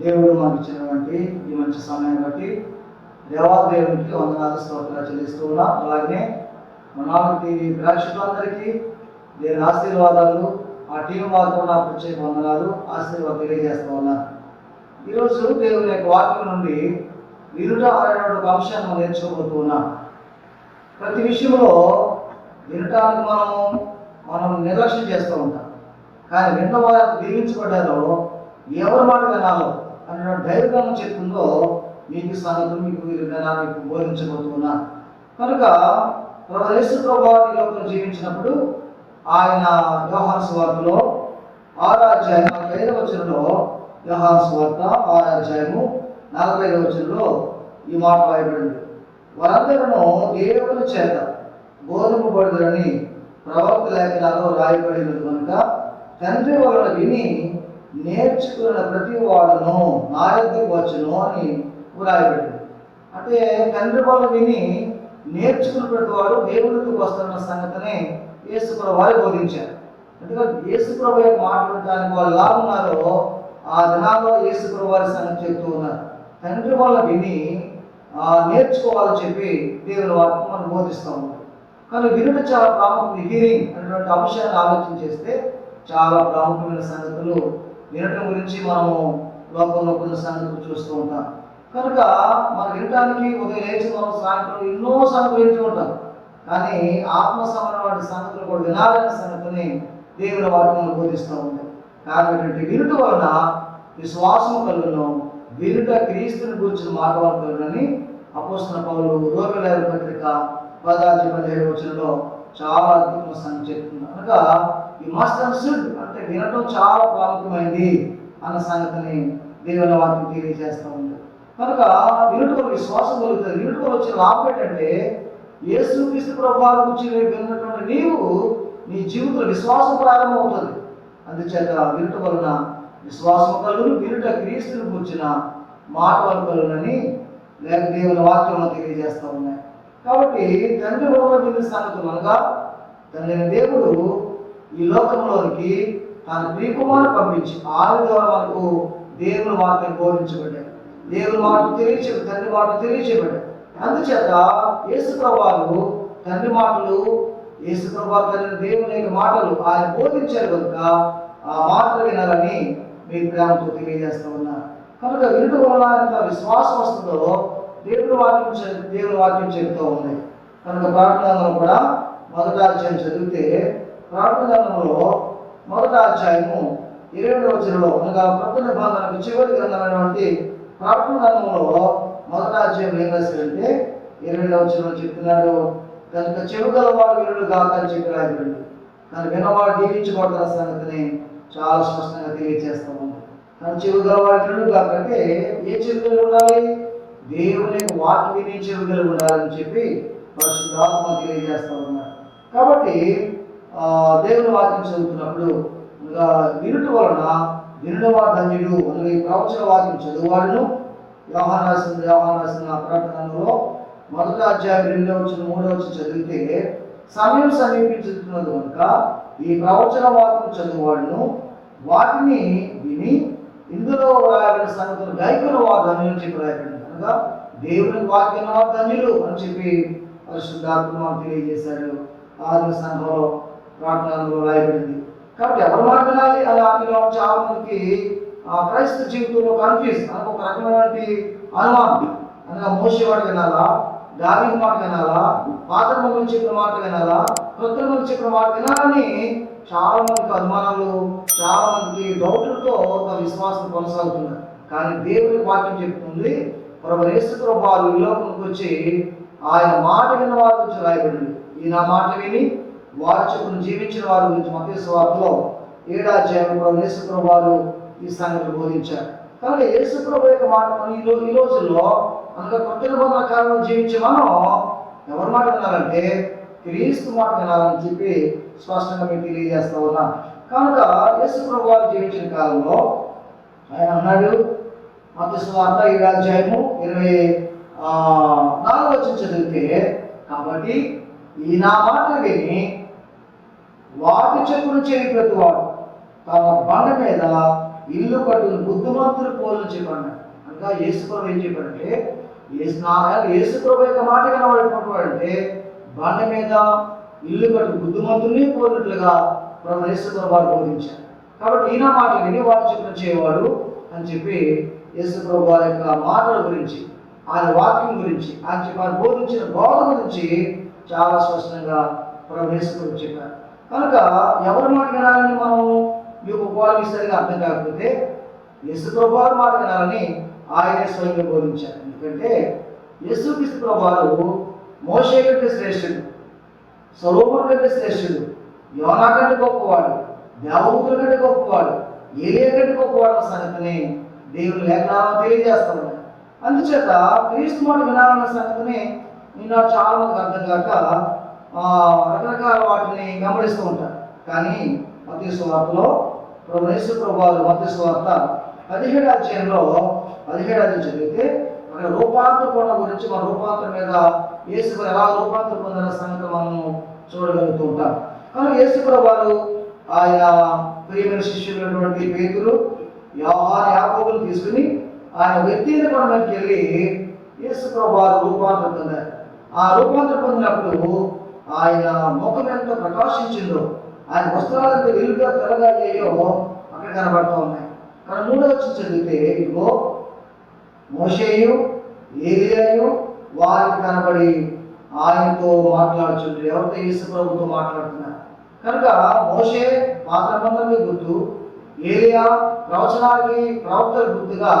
దేవుడు మాకు ఇచ్చినటువంటి ఈ మంచి సమయం బట్టి దేవాదేవునికి వందనాలు స్తోత్రాలు చెల్లిస్తూ ఉన్నాం. అలాగే మనాలు ప్రేక్షకులందరికీ నేను ఆశీర్వాదాలు ఆ టీం వారితో నా ప్రత్యేక వందనాలు ఆశీర్వాదాలు తెలియజేస్తూ ఉన్నాను. ఈరోజు దేవుని యొక్క వాక్యం నుండి వినుట అనేటువంటి ఒక అంశాన్ని మనం నేర్చుకోబోతూ ఉన్నాం. ప్రతి విషయంలో వినటానికి మనము మనం నిర్లక్ష్యం చేస్తూ ఉంటాం. కానీ విన్న వారు దీవించబడ్డారో ఎవరి మాట వినాలో అన్న ధైర్యం చెప్పిందో మీకు ఈ మీకు విధానాన్ని మీకు బోధించబోతున్నా. కనుక ప్రభు యేసు ప్రభు ఈ జీవించినప్పుడు ఆయన వ్యవహార స్వార్థలో ఆరాధ్యాయం నలభై ఐదవ వచనంలో వ్యవహార స్వార్థ ఆరాధ్యాయము నలభై ఐదవ వచనంలో ఈ మాట రాయబడింది. వారందరూ దేవుని చేత బోధింపబడుదని ప్రవక్త లేఖనాలు రాయబడినది కనుక తండ్రి వలన విని నేర్చుకున్న ప్రతి వాడును నా యొద్దకు వచ్చును అని రాయబడింది. అంటే తండ్రి వాళ్ళు విని నేర్చుకున్న ప్రతి వాడు దేవుడికి వస్తున్న సంగతిని యేసుప్రభు వారు బోధించారు. ఎందుకంటే యేసుప్రభు యొక్క మాట్లాడటానికి వాళ్ళు ఎలా ఉన్నారో ఆ దినాల్లో యేసుప్రభు వారి సంగతి చెప్తూ ఉన్నారు. తండ్రి వాళ్ళ విని నేర్చుకోవాలని చెప్పి దేవుని వాక్యం మనం బోధిస్తూ ఉంటాం. కానీ వినుట చాలా ప్రాముఖ్యం హియరింగ్ అనేటువంటి అంశాన్ని ఆలోచన చేస్తే చాలా ప్రాముఖ్యమైన సంగతులు వినటం గురించి మనము లోకంలో కొన్ని సంగతులు చూస్తూ ఉంటాం. కనుక మనం వినటానికి ఉదయం లేచి మనం సాయంత్రం ఎన్నో సంగతులు వింటూ ఉంటాం. కానీ ఆత్మ సంబంధమైన సంగతులు కూడా వినాలనే సంగతిని దేవుని వాక్యం బోధిస్తూ ఉంది కాబట్టి ఏంటంటే వినుట వలన విశ్వాసం కలుగును వినుట క్రీస్తుని గురించిన మాట కలుగునని అపోస్తున్న పౌలు రోమిల పత్రిక పదార్థ పదిహేడు చాలా అద్భుతమైన సంగతి చెప్తుంది కనుక ఈ మస్ట్ అండర్స్టూడ్ వినటం చాలా ప్రాముఖ్యమైంది అన్న సంగతిని దేవుని వాక్యం తెలియజేస్తూ ఉంది. కనుక వినుట విశ్వాసం కలుగుతుంది వినుట వచ్చిన లాభం ఏంటంటే యేసుక్రీస్తు ప్రభావం గురించి రేపు విన్నటువంటి నీవు నీ జీవితంలో విశ్వాసం ప్రారంభమవుతుంది. అందుచేత వినుట వలన విశ్వాసం కలుగును వినుట క్రీస్తుని కూర్చిన మాట వల్ల కలుగునని లేక దేవుని వాక్యంలో తెలియజేస్తూ ఉన్నాయి కాబట్టి తండ్రి వలన మీద సంగతులు అనగా తండ్రి దేవుడు ఈ లోకంలోనికి తన ప్రియకుమారు పంపించి ఆరు ద్వారా మనకు దేవుని వాక్యం బోధించబడ్డాడు. దేవుని మాట తెలియచే తండ్రి మాట తెలియచేయబడ్డాయి. అందుచేత యేసు తండ్రి మాటలు యేసు ప్రభువారు తండ్రి దేవుని యొక్క మాటలు ఆయన బోధించారు కనుక ఆ మాటలు వినాలని మీ ప్రేమతో తెలియజేస్తూ ఉన్నారు కనుక వినుట వలన ఎంత విశ్వాసం వస్తుందో దేవుని వాక్యం చే- దేవుని వాక్యం చెబుతూ ఉంది. కనుక ప్రార్థనలో కూడా మొదట అధ్యాయం చదివితే ప్రార్థనలో మొదట అధ్యాయము ఇరవై వచనంలో అనగా కొత్త నిబంధనకు చివరి గ్రంథమైనటువంటి ప్రార్థన గ్రంథంలో మొదట అధ్యాయం ఏం రాశారంటే ఇరవై వచనంలో చెప్తున్నాడు కనుక చెవుగల వాడు వినుడు కాక అని చెప్పి రాయబడి కనుక వినవాడు దీవించబడుతున్న సంగతిని చాలా స్పష్టంగా తెలియజేస్తాము. కానీ చెవుగల వాడు కాకంటే ఏ చెవుగలు ఉండాలి? దేవుని యొక్క విని చెవుగలు ఉండాలని చెప్పి పరిశుద్ధాత్మ తెలియజేస్తా ఉన్నారు కాబట్టి దేవుని వాక్యం చదువుతున్నప్పుడు ఇంకా వినుట వలన వినుడవాడు ధన్యుడు అనగా ఈ ప్రవచన వాక్యం చదువువాడును. వ్యవహారాసిన వ్యవహారాసిన ప్రకటనలో మొదట అధ్యాయం రెండో వచ్చిన మూడో వచ్చి చదివితే సమయం సమీపించుతున్నది కనుక ఈ ప్రవచన వాక్యం చదువువాడును. వాటిని విని ఇందులో రాయబడిన సంగతులు గైకుల వారు ధన్యులు చెప్పి రాయబడింది అనగా దేవుని వాక్యం వారు ధన్యులు అని చెప్పి పరిశుద్ధాత్మ తెలియజేశారు. తెలియజేశాడు ఆదిమ సంఘంలో ప్రార్థనలో రాయబడింది. కాబట్టి ఎవరు మాట వినాలి అలా అందులో చాలా మందికి ఆ క్రైస్తవ జీవితంలో కన్ఫ్యూజ్ అనకు ఒక రకమైనటువంటి అనుమానం. అనగా మోసే మాట వినాలా? దావి మాట వినాలా? పాత మందులు చెప్పిన మాట వినాలా? కొత్త మంది చెప్పిన మాట వినాలని చాలా మందికి అనుమానాలు చాలా మందికి డౌట్లతో తమ విశ్వాసం కొనసాగుతున్నారు. కానీ దేవుని వాక్యం చెప్తుంది ప్రభు యేసు వారు ఈ లోకంకి వచ్చి ఆయన మాట విన్న వారి గురించి రాయబడింది. ఈయన మాట విని వారి చెప్పును జీవించిన వారి గురించి మధ్య స్వార్థలో ఏడాధ్యాయం యేసుప్రభు వారు ఈ సంగతి బోధించారు. కనుక యేసుప్రభు యొక్క మాట ఈ ఈ రోజుల్లో అనగా కొత్త నిబంధన కాలంలో జీవించే మనం ఎవరి మాట వినాలంటే క్రీస్తు మాట వినాలని చెప్పి స్పష్టంగా మీకు తెలియజేస్తా ఉన్నా. కనుక యేసుప్రభు వారు జీవించిన కాలంలో ఆయన అన్నాడు మత స్వార్థ ఈ ఇరవై నాలుగు వచ్చి చదివితే కాబట్టి ఈ నా మాట విని వాటి చెప్పును చేయని ప్రతి వాడు తన బండ మీద ఇల్లు కట్టుకుని బుద్ధిమంతులు పోలని చెప్పాడు. అనగా యేసుప్రభు ఏం చెప్పారంటే యేసు యేసుప్రభు యొక్క మాట కనబడినటువంటి బండ మీద ఇల్లు కట్టు బుద్ధిమంతుల్ని పోలినట్లుగా ప్రభు యేసుప్రభు వారు బోధించారు. కాబట్టి ఈయన మాట విని వాటి చెప్పిన చేయవాడు అని చెప్పి యేసుప్రభు వారి యొక్క మాటల గురించి ఆయన వాక్యం గురించి ఆయన చెప్పి బోధించిన బోధ గురించి చాలా స్పష్టంగా ప్రభు యేసుప్రభు చెప్పారు. కనుక ఎవరి మాట వినాలని మనం మీకు ఉపవాసం సరిగా అర్థం కాకపోతే యేసుప్రభు వారి మాట వినాలని ఆయనే స్వయంగా బోధించారు. ఎందుకంటే యేసుక్రీస్తు ప్రభు వారు మోషే కంటే శ్రేష్ఠుడు స్వరూపం కంటే శ్రేష్ఠుడు యోనా కంటే గొప్పవాడు దేవభూతుల కంటే గొప్పవాడు ఏలియా కంటే గొప్పవాడు సంగతిని దేవుని లేఖనాలను తెలియజేస్తా అందుచేత క్రీస్తు మాట వినాలన్న సంగతిని నిన్న చాలా మందికి అర్థం కాక రకరకాల వాటిని వెంబడిస్తూ ఉంటారు. కానీ మతీ వార్తలో ప్రభు యేసు ప్రభు వార్త పదిహేడు అధ్యాయంలో పదిహేడు అధ్యాయం చదివితే అక్కడ రూపాంతర గురించి మన రూపాంతరం మీద యేసు ఎలా రూపాంతరం పొందిన సంగతి మనము చూడగలుగుతూ ఉంటాం. కానీ యేసు ప్రభు వారు ఆయన ప్రియమైన శిష్యులైనటువంటి పేతులు వ్యవహార యాకోబులు తీసుకుని ఆయన వ్యక్తిగత కొండ వెళ్ళి యేసు ప్రభు వారు రూపాంతరం పొందారు. ఆ రూపాంతరం పొందినప్పుడు ఆయన ముఖం ఎంత ప్రకాశించిందో ఆయన వస్త్రాలు ఎంత వెలుగుగా తెల్లగా అక్కడ కనబడుతూ ఉన్నాయి. కానీ మూడో వచ్చి చదివితే ఇదిగో మోషేయు ఏలియాయు వారికి కనబడి ఆయనతో మాట్లాడుచుంటారు ఎవరితో? యేసు ప్రభుతో మాట్లాడుతున్నారు. కనుక మోషే పాత నిబంధనకి గుర్తు ఏలియా ప్రవచనానికి ప్రవక్తల గుర్తుగా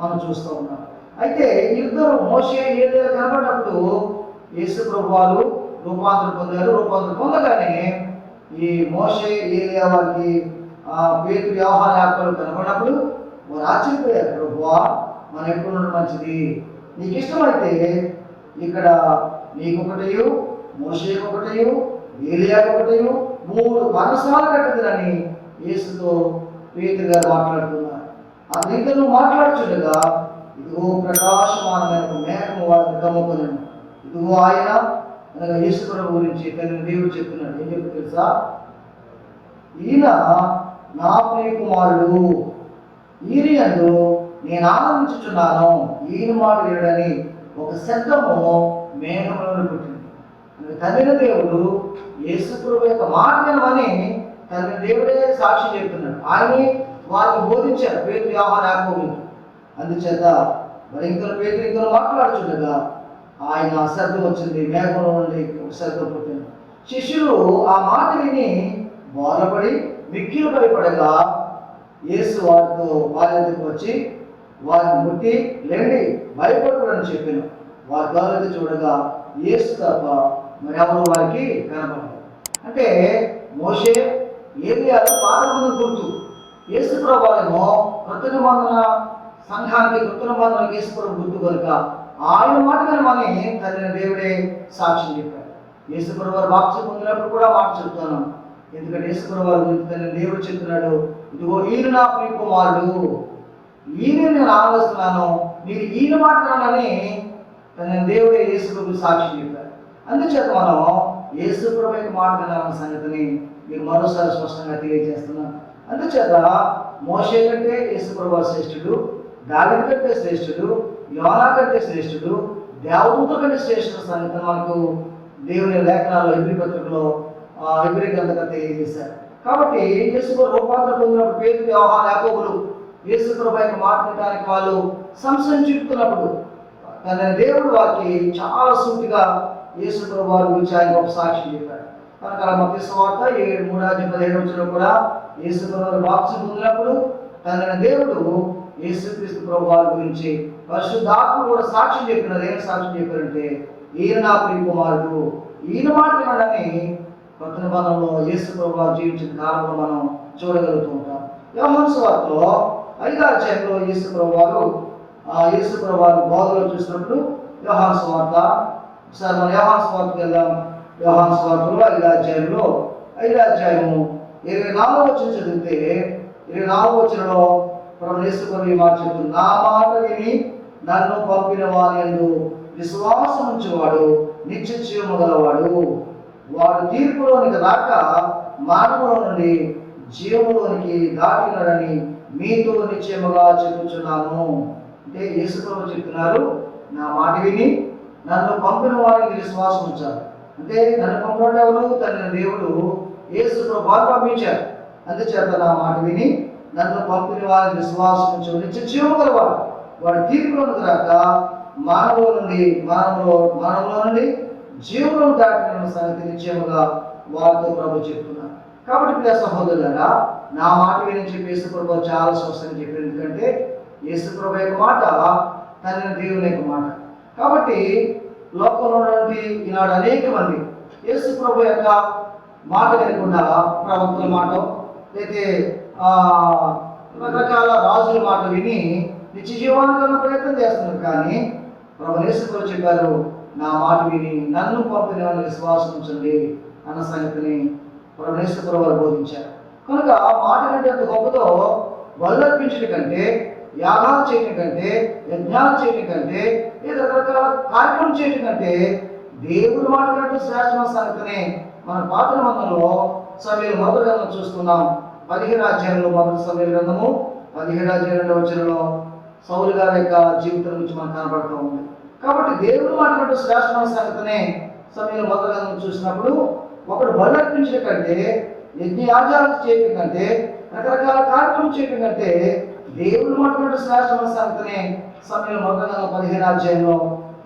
మనం చూస్తూ ఉన్నాం. అయితే ఇద్దరు మోషే ఏలియా కనబడినప్పుడు యేసు ప్రభు వారు రూపాంతరం పొందారు రూపాంతరం పొందగానే ఈ మోసే ఏలియా వారికి ఆ పేరు వ్యవహార యాత్రలు కనబడినప్పుడు వారు ఆశ్చర్యపోయారు. ప్రభువా మనం ఎప్పుడు మంచిది? నీకు ఇష్టమైతే ఇక్కడ నీకొకటయు మోషేకు ఒకటయు ఏలియాకు ఒకటయు మూడు మనసాలు కట్టదని యేసుతో పేతురు గారు మాట్లాడుతున్నారు. ఆ దీంతో మాట్లాడుచుండగా ఇదిగో ప్రకాశమానమైన మేఘము వారిని కమ్ముకున్నాను ఇదిగో ఆయన అనగా ఈశ్వరుడు గురించి తన దేవుడు చెప్తున్నాడు. ఏం చెప్తు తెలుసా? ఈయన నా ప్రియ కుమారుడు ఈయనందు నేను ఆనందించుచున్నాను. ఈయన మాట లేడని ఒక శబ్దము మేఘములను పుట్టింది. తండ్రి దేవుడు యేసుప్రభు యొక్క మాట వినమని తండ్రి దేవుడే సాక్షి చెప్తున్నాడు. ఆయనే వారికి బోధించారు పేరు వ్యవహార అందుచేత మరి ఇంకొక పేరు ఇంకొక మాట్లాడుచుండగా ఆయన ఆ వచ్చింది మేఘంలో నుండి ఒక పుట్టింది. శిష్యులు ఆ మాట విని బోధపడి మిక్కిలు భయపడగా యేసు వారితో వారి వచ్చి వారిని ముట్టి లేండి భయపడకూడని చెప్పాను. వారి గాలి చూడగా యేసు తప్ప మరి వారికి కనపడదు అంటే మోషే ఏలియాలు పాదమును గుర్తు. యేసు ప్రభావేమో కృత నిబంధన సంఘానికి కృత నిబంధనకి యేసు ప్రభు గుర్తు కనుక ఆయన మాట ఏం తల్లిన దేవుడే సాక్ష్యం చెప్పారు యేసుప్రభు వారు వాక్సి పొందినప్పుడు కూడా మాట చెప్తాను ఎందుకంటే యేసుప్రభు వారి గురించి తల్లిన దేవుడు చెప్తున్నాడు? ఇదిగో ఈయన నా ప్రియ కుమారుడు. ఈయన నేను ఆలోచిస్తున్నాను మీరు ఈయన మాట వినాలని తన దేవుడే యేసుప్రభు సాక్షి చెప్పారు అందుచేత మనం యేసుప్రభు యొక్క మాట వినాలన్న సంగతిని మీరు మరోసారి స్పష్టంగా తెలియజేస్తున్నాను. అందుచేత మోసే కంటే యేసుప్రభు శ్రేష్ఠుడు దాని కంటే శ్రేష్ఠుడు యోనా కంటే శ్రేష్ఠుడు దేవదూత కంటే శ్రేష్ఠుడు సంగతి మనకు దేవుని లేఖనాలు హిబ్రి పత్రికలో హిబ్రి గంధక తెలియజేశారు కాబట్టి యేసు చేసుకో రూపాంతరం పొందినప్పుడు పేరు వ్యవహార లేకపోలు యేసు ప్రభు మాట్లాడటానికి వాళ్ళు సంశయం చూపుతున్నప్పుడు తన దేవుడు వారికి చాలా సూటిగా యేసుకుల వారి గురించి ఆయన గొప్ప సాక్షి చెప్పాడు కనుక మధ్య స్వార్థ ఏడు మూడాది పదిహేడు వచ్చిన కూడా యేసుకుల వారు బాక్స్ పొందినప్పుడు తన దేవుడు యేసుక్రీస్తు ప్రభు వారి గురించి పరిశుద్ధాత్మ కూడా సాక్ష్యం చెప్పినారు ఏం సాక్ష్యం చెప్పారంటే ఈయన నా ప్రియ కుమారుడు ఈయన మాట వినడని కొత్త నిబంధనలో యేసు ప్రభు జీవించిన కాలంలో మనం చూడగలుగుతూ ఉంటాం. యోహాను వార్తలో ఐదో అధ్యాయంలో యేసు ప్రభు ఆ యేసు ప్రభు బోధలో చూసినప్పుడు యోహాను స్వార్త సార్ మనం వ్యవహాన్ సువార్తకు వెళ్దాం. యోహాను సువార్తలో ఐదో అధ్యాయంలో ఐదో అధ్యాయము ఇరవై నాలుగు వచ్చిన చదివితే ఇరవై నాలుగు వచ్చినలో ప్రభు యేసు ప్రభు ఈ మాట చెప్తుంది నా మాట విని నన్ను పంపిన వారి యందు విశ్వాసం ఉంచేవాడు నిత్య గలవాడు. వాడు తీర్పులోనికి రాక మార్గంలో నుండి జీవములోనికి దాటినాడని మీతో నిశ్చయముగా చెప్పుచున్నాను. అంటే యేసుప్రభు చెప్తున్నారు నా మాట విని నన్ను పంపిన వారికి విశ్వాసం ఉంచారు అంటే నన్ను పంపడం ఎవరు? తన దేవుడు యేసు ప్రభు పంపించారు అందుచేత నా మాట విని నన్ను పంపిన వారికి విశ్వాసం ఉంచు నిత్య జీవం గలవాడు. వాడు తీర్పులోకి రాక మానవుల నుండి మానవులో మానవులో నుండి జీవులను దాటిన సంగతి నిశ్చయముగా వారితో ప్రభు చెప్తున్నారు కాబట్టి ప్రియ సహోదరులారా నా మాట విని చెప్పి యేసుప్రభు చాలా స్పష్టంగా చెప్పారు. ఎందుకంటే యేసుప్రభు యొక్క మాట తన దేవుని యొక్క మాట. కాబట్టి లోకంలో ఉన్నటువంటి ఈనాడు అనేక మంది యేసుప్రభు యొక్క మాట వినకుండా ప్రభుత్వం మాట అయితే రకరకాల రాజుల మాట విని నిత్య జీవానికి ప్రయత్నం చేస్తున్నారు కానీ ప్రభు చెప్పారు నా మాట విని నన్ను పంపిన వారిని విశ్వాసం ఉంచండి అన్న సంగతిని ప్రభు వారు బోధించారు. కనుక ఆ మాట కంటే అంత గొప్పతో వల్లర్పించిన కంటే యాగాలు చేయటం కంటే యజ్ఞాలు చేయటం కంటే లేదా రకరకాల కార్యక్రమం చేయటం కంటే దేవుడు మాట కంటే శ్రేష్టమైన సంగతిని మన పాత్ర మందంలో సమీర మొదటి గ్రంథం చూస్తున్నాం. పదిహేడు అధ్యాయంలో మొదటి సమీర గ్రంథము పదిహేడు అధ్యాయం రెండవ సౌలు గారి యొక్క జీవితం నుంచి మనకు కనబడుతూ ఉంది. కాబట్టి దేవుడు అటువంటి శ్రేష్టమైన సంగతిని సమయంలో మొదటి చూసినప్పుడు ఒకడు బలర్పించడం కంటే యజ్ఞ యాజాలు చేయటం కంటే రకరకాల కార్యక్రమం చేయటం కంటే దేవుడు అటువంటి శ్రేష్టమైన సంగతిని సమయంలో మొదటి పదిహేను అధ్యాయంలో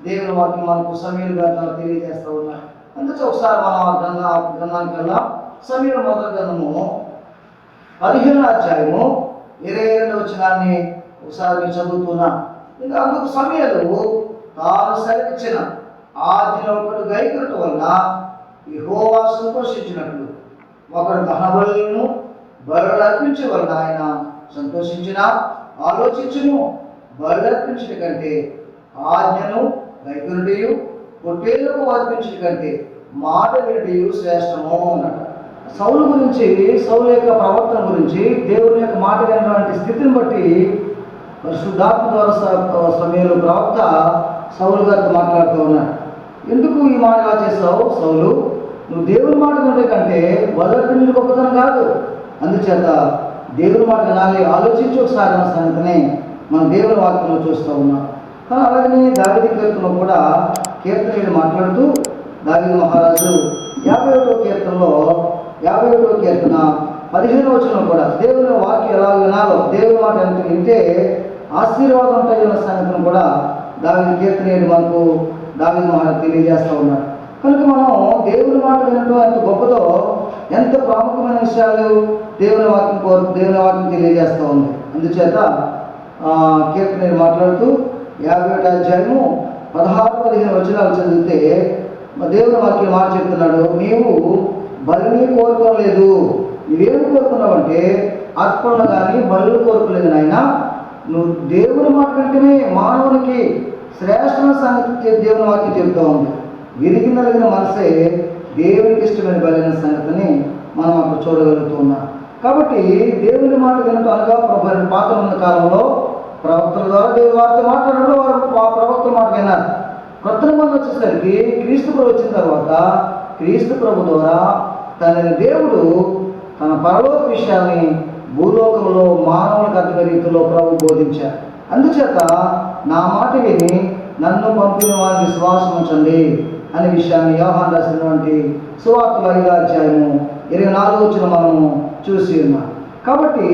దేవుని వాక్యం మనకు సమీరు గ్రంథాలు తెలియజేస్తూ ఉన్నారు అందుకే ఒకసారి మనం ఆ గ్రంథ ఆ గ్రంథానికి వెళ్దాం. సమీర మొదటి గ్రంథము పదిహేను అధ్యాయము ఇరవై రెండు వచ్చినాన్ని ఒకసారి చదువుతున్నా. ఇంకా అందుకు సమయాలు తాను సెలవిచ్చిన ఆజ్ఞలో ఒకడు గైకరట వల్ల యెహోవా సంతోషించినట్లు. ఒకడు దహనబలులను బరులు అర్పించే వలన ఆయన సంతోషించిన ఆలోచించును బరులు అర్పించడం కంటే ఆజ్ఞను గైకురుడియు పొట్టేళ్ళకు అర్పించడం కంటే మాట వినడియు శ్రేష్టము అన్నట సౌలు గురించి సౌలు యొక్క ప్రవర్తన గురించి దేవుని యొక్క మాట వినటువంటి స్థితిని బట్టి పరిశుద్ధాత్మ ద్వారా సమయంలో ప్రవక్త సౌలు గారితో మాట్లాడుతూ ఉన్నాడు. ఎందుకు ఈ మాట ఇలా చేస్తావు సౌలు? నువ్వు దేవుని మాట వినడం కంటే వదలపిండి గొప్పతనం కాదు. అందుచేత దేవుని మాట వినాలి ఆలోచించి ఒకసారి అన్న సంగతిని మన దేవుని వాక్యంలో చూస్తూ ఉన్నాం. కానీ అలాగనే దావిది కీర్తనలో కూడా కీర్తనీయుడు మాట్లాడుతూ దావిది మహారాజు యాభై ఒకటో కీర్తనలో యాభై ఒకటో కీర్తన పదిహేను వచ్చిన కూడా దేవుని వాక్యం ఎలా వినాలో దేవుని మాట ఎంత వింటే ఆశీర్వాదం ఉంటాయి అన్న సంగతిని కూడా దావిని కీర్తనీయుడు మనకు దావిని మహారాజు తెలియజేస్తూ ఉన్నాడు కనుక మనం దేవుని మాట వినటం ఎంత గొప్పదో ఎంత ప్రాముఖ్యమైన విషయాలు దేవుని వాక్యం కోరు దేవుని వాక్యం తెలియజేస్తూ ఉంది. అందుచేత ఆ, కీర్తన మాట్లాడుతూ యాభై ఏడు అధ్యాయము పదహారు పదిహేను వచనాలు చదివితే దేవుని వాక్యం మాట చెప్తున్నాడు నీవు బలిని కోరుకోలేదు నువ్వేమి కోరుకున్నావంటే అర్పణ కానీ బలు కోరుకోలేదు నాయన. నువ్వు దేవుని మాట్లాడితేనే మానవునికి శ్రేష్టమైన సంగతి దేవుని వాక్యం చెబుతూ ఉంది. విరిగి నలిగిన మనసే దేవునికి ఇష్టమైన బలైన సంగతిని మనం అక్కడ చూడగలుగుతున్నాం. కాబట్టి దేవుని మాట కనుక అనగా ప్రభు పాత్ర ఉన్న కాలంలో ప్రవక్తల ద్వారా దేవుని వారితో మాట్లాడడం వారు ఆ ప్రవక్తల మాట విన్నారు. కొత్త మంది వచ్చేసరికి క్రీస్తు ప్రభు వచ్చిన తర్వాత క్రీస్తు ప్రభు ద్వారా తన దేవుడు తన పరలోక విషయాన్ని భూలోకంలో మానవులకు అర్థమైన రీతిలో ప్రభు బోధించారు అందుచేత నా మాట విని నన్ను పంపిన వారిని విశ్వాసం ఉంచండి అనే విషయాన్ని యోహాన్ రాసినటువంటి సువార్తలు ఐదో అధ్యాయము ఇరవై నాలుగు వచ్చిన మనము చూసి ఉన్నాం. కాబట్టి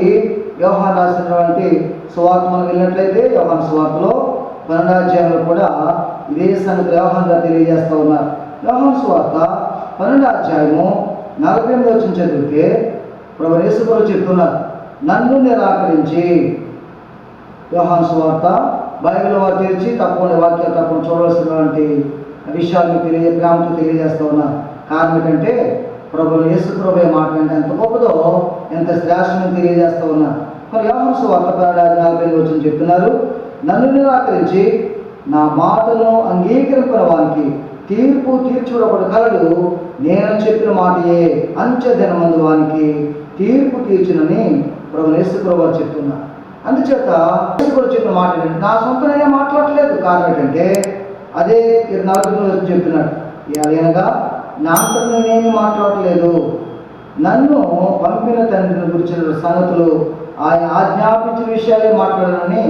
యోహాన్ రాసినటువంటి సువార్త మనం వెళ్ళినట్లయితే యోహాన్ సువార్తలో పన్నెండాధ్యాయంలో కూడా ఇదే సంగతి యోహాన్ తెలియజేస్తూ ఉన్నారు. యోహాన్ సువార్త పన్నెండాధ్యాయము నలభై ఎనిమిది వచ్చిన చదివితే ప్రభు యేసుప్రభు చెప్తున్నారు. నన్ను నిరాకరించి. యోహాన్ సువార్త బైబిల్ వారు తెరిచి తప్పకుండా వాక్యాలు తప్పని చూడవలసినటువంటి విషయాలు తెలియ ప్రేమతో తెలియజేస్తూ ఉన్నా. కారణం ఏంటంటే ప్రభు యేసు ప్రభు మాట అంటే ఎంత గొప్పదో ఎంత శ్రేష్టమని తెలియజేస్తూ ఉన్నా. మరి యోహాన్ సువార్త పన్నెండు నలభై వచ్చిన చెప్తున్నారు నన్ను నిరాకరించి నా మాటను అంగీకరించిన వారికి తీర్పు తీర్చుడొకడు కలడు. నేను చెప్పిన మాటయే అంచె దినమందు వానికి తీర్పు తీర్చునని ప్రభు యేసు ప్రభు వారు చెప్తున్నారు. అందుచేత చెప్పిన మాట ఏంటంటే నా సొంత నేనే మాట్లాడలేదు. కారణం ఏంటంటే అదే నలభై చెప్తున్నాడు. అదేనగా నా అంతట నేనేమి మాట్లాడలేదు. నన్ను పంపిన తండ్రిని గురించిన సంగతులు ఆయన ఆజ్ఞాపించిన విషయాలే మాట్లాడాలని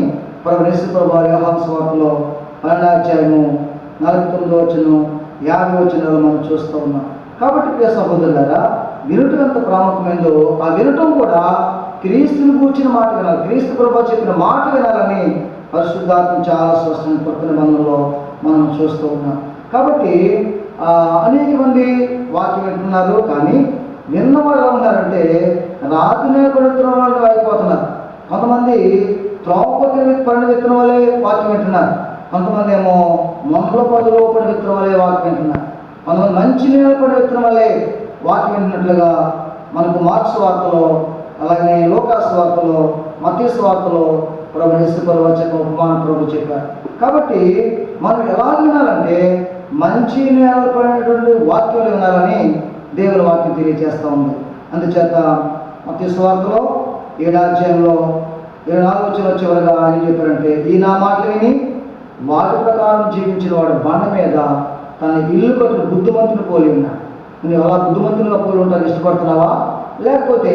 ప్రభు యేసు ప్రభు వారి నలభై తొమ్మిదో వచ్చను యాభై వచ్చిన మనం చూస్తూ ఉన్నాం. కాబట్టి ప్రియ సహోదరులారా వినటం ఎంత ప్రాముఖ్యమైందో ఆ వినటం కూడా క్రీస్తుని కూర్చిన మాట వినాలి. క్రీస్తు ప్రభు చెప్పిన మాట వినాలని పరిశుద్ధాత్మ చాలా స్పష్టమైన కొత్త నిబంధనలో మనం చూస్తూ ఉన్నాం. కాబట్టి అనేక మంది వాక్యం వింటున్నారు కానీ నిన్న వాళ్ళు ఉన్నారంటే రాత్రినే కొడుతున్న వాళ్ళు అయిపోతున్నారు కొంతమంది త్రోపతి పడిన విత్తనం వల్లే వాక్యం వింటున్నారు. కొంతమంది ఏమో మొండల పదులో పడిన విత్తనం వల్లే వాక్యం వింటున్నారు. కొంతమంది మంచి నీళ్ళ పడిన విత్తనం వల్లే వాక్యం వింటున్నట్లుగా మనకు మార్క్స్ వార్తలో అలాగే లోకాస్ వార్తలో మతీస్ వార్తలో ప్రభు యేసు ఉపమాన ప్రభు చెప్పారు. కాబట్టి మనం ఎలా వినాలంటే మంచి నేల పడినటువంటి వాక్యాలు వినాలని దేవుని వాక్యం తెలియజేస్తూ ఉంది. అందుచేత మతీస్ వార్తలో ఏడాధ్యాయంలో ఇరవై నాలుగు వచ్చిన చివరిగా ఆయన చెప్పారంటే ఈ నా మాటలు విని వాటి ప్రకారం జీవించిన వాడు బండ మీద తన ఇల్లు కట్టిన బుద్ధిమంతుడు పోలి ఉన్నాడు. నువ్వు అలా బుద్ధిమంతులుగా పోలి ఉంటాను ఇష్టపడుతున్నావా? లేకపోతే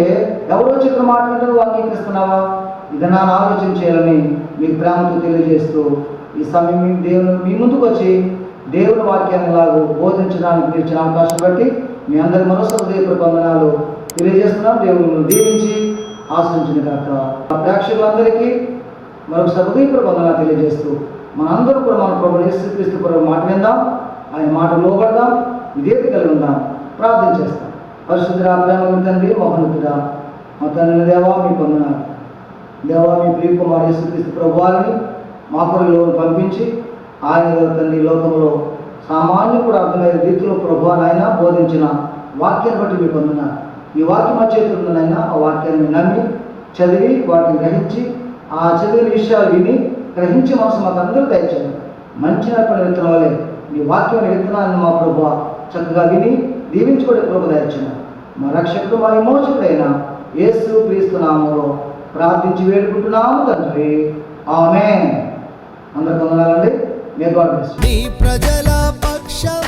ఎవరో చిత్ర మాట అంగీకరిస్తున్నావా? ఇది నాన్న ఆలోచన చేయాలని మీకు ప్రేమతో తెలియజేస్తూ ఈ సమయం మీ దేవుని మీ ముందుకు వచ్చి దేవుని వాక్యాన్ని లాగు బోధించడానికి మీరు ఇచ్చిన అవకాశం బట్టి మీ అందరి మనసు హృదయపూర్వక బంధనాలు తెలియజేస్తున్నాం. దేవుని దీవించి ఆశించిన కాక ఆ ప్రేక్షకులందరికీ మరొకసారి హృదయపూర్వక వందనాలు తెలియజేస్తూ మనందరూ కూడా మన ప్రభు యేసుక్రీస్తు ప్రభు మాట విందాం. ఆయన మాట లోపడదాం విధేయత కలిగి ఉందాం. ప్రార్థన చేస్తాం. పరిశుద్ధ ప్రేమ తండ్రి మహోన్నతుడా మా తండ్రి దేవా మీ పొందనాలు దేవా మీ ప్రియ కుమార్ యేసుక్రీస్తు ప్రభు వారిని మా కొరకు పంపించి ఆయన తండ్రి లోకంలో సామాన్యుడు కూడా అర్థమయ్యే రీతిలో ప్రభు ఆయన బోధించిన వాక్యాన్ని బట్టి మీకు పొందున్నారు ఈ వాక్యం మా ఆ వాక్యాన్ని నమ్మి చదివి వాటిని గ్రహించి ఆ చదివిన విషయాలు విని గ్రహించి మనసు మాకు అందరూ దయచేయండి. మంచి నడిపిన విత్తనం వలె మీ వాక్యం విత్తనాన్ని మా ప్రభు చక్కగా విని దీవించుకోవడే కృప దాచిన మా రక్షకుడు మా విమోచకుడైన యేసు క్రీస్తు నామంలో ప్రార్థించి వేడుకుంటున్నాము తండ్రి. ఆమె అందరికి వందనాలండి. మే ప్రజల పక్షం